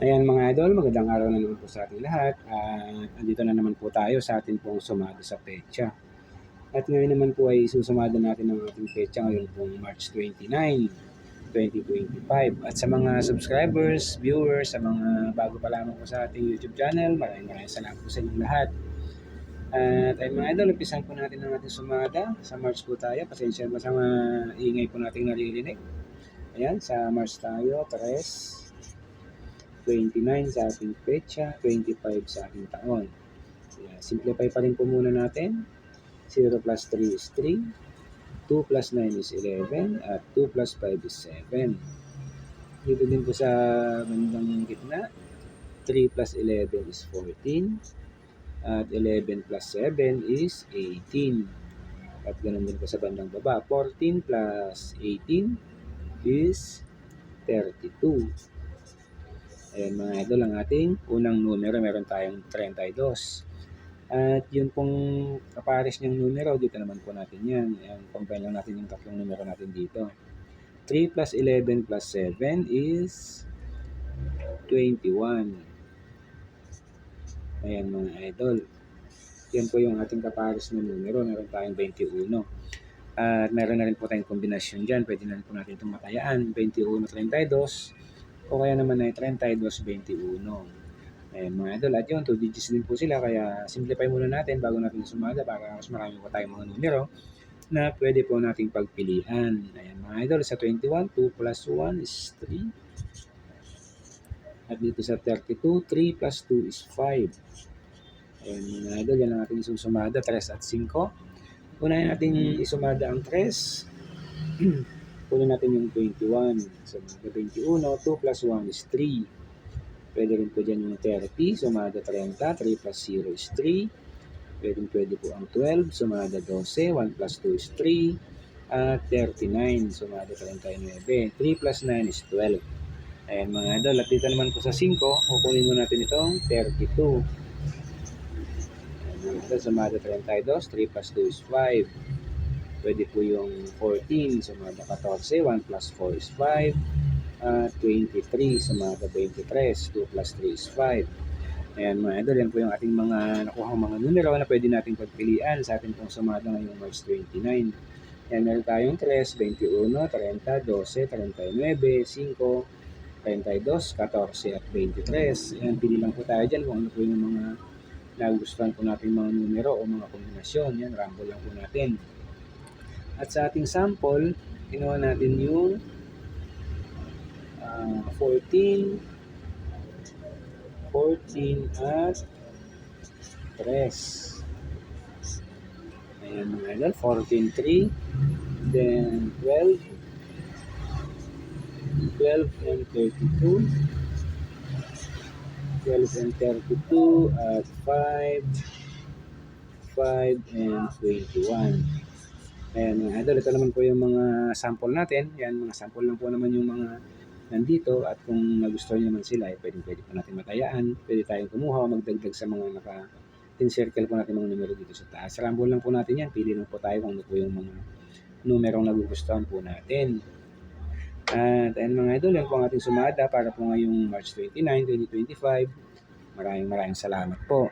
Ayan mga idol, magandang araw na naman po sa ating lahat. At andito na naman po tayo sa ating pong sumado sa pecha. At ngayon naman po ay susumado natin ang ating pecha ngayon pong March 29, 2025. At sa mga subscribers, viewers, sa mga bago pa lamang po sa ating YouTube channel, maraming maraming salamat po sa inyong lahat. At ay mga idol, umpisan po natin ang ating sumada. Sa March po tayo, pasensya ba sa mga ingay po nating naririnig. Ayan, sa March tayo, 3, 29 sa ating petsa, 25 sa ating taon. Yeah, simplify pa rin po muna natin. 0 plus 3 is 3, 2 plus 9 is 11, at 2 plus 5 is 7. Dito din po sa bandang gitna, 3 plus 11 is 14, at 11 plus 7 is 18. At ganun din po sa bandang baba, 14 plus 18 is 32. Ayan mga idol, ang ating unang numero, meron tayong 32. At yun pong kapares niyang numero, dito naman po natin yan. Ayan, combine lang natin yung tatlong numero natin dito. 3 plus 11 plus 7 is 21. Ayan mga idol. Yan po yung ating kapares na numero. Meron tayong 21. At meron na rin po tayong kombinasyon dyan. Pwede na rin po natin itong matayaan. 21, 32. O kaya naman ay 32, 21. Ayan mga idol. At yun, 2 digits din po sila. Kaya simplify muna natin bago natin sumada para mas marami po tayong mga numero na pwede po nating pagpilian. Ayan mga idol, sa 21, 2 plus 1 is 3. At dito sa 32, 3 plus 2 is 5. Ayan mga idol, yan ang ating susumada, 3 at 5. Unahin natin isumada ang 3. Kunin natin yung 21. So, 21, 2 plus 1 is 3. Pwede rin po dyan yung 30, sumada 30, 3 plus 0 is 3. Pwede, pwede po ang 12, sumada 12, 1 plus 2 is 3. At 39, sumada 39. 3 plus 9 is 12. Ayan mga idol, at dito naman po sa 5, kukunin mo natin itong 32. Ayan, sumada 32, 3 plus 2 is 5. Pwede po yung 14, sumada 14, 1 plus 4 is 5. At 23, sumada 23, 2 plus 3 is 5. Ayan mga idol, yan po yung ating mga nakuhang mga numero na pwede nating pagpilian sa ating pong sumada ngayong March 29. Yan, meron tayong 3, 21, 30, 12, 39, 5, 32, 14, at 23. Yan, pili lang po tayo dyan kung ano po yung mga nagustuhan po natin mga numero o mga kombinasyon. Yan, rumble lang po natin. At sa ating sample, ginawa natin yung ah, 14, 14 at 3. Ayan mga idol, 14, 3. Then 12, 12 and 32. 12 and 32 at 5, 5 and 21. Ayan mga idol, ito naman po yung mga sample natin. Yan, mga sample lang po naman yung mga nandito at kung nagustuhan nyo naman sila, eh, pwede, pwede po natin matayaan. Pwede tayong kumuha o magdagdag sa mga naka in-circle po natin mga numero dito sa taas. Rumble lang po natin yan. Pili lang po tayo kung ano po yung mga numerong nagugustuhan po natin. At ayun mga idol, yan po ang ating sumada para po ngayong March 29, 2025. Maraming maraming salamat po.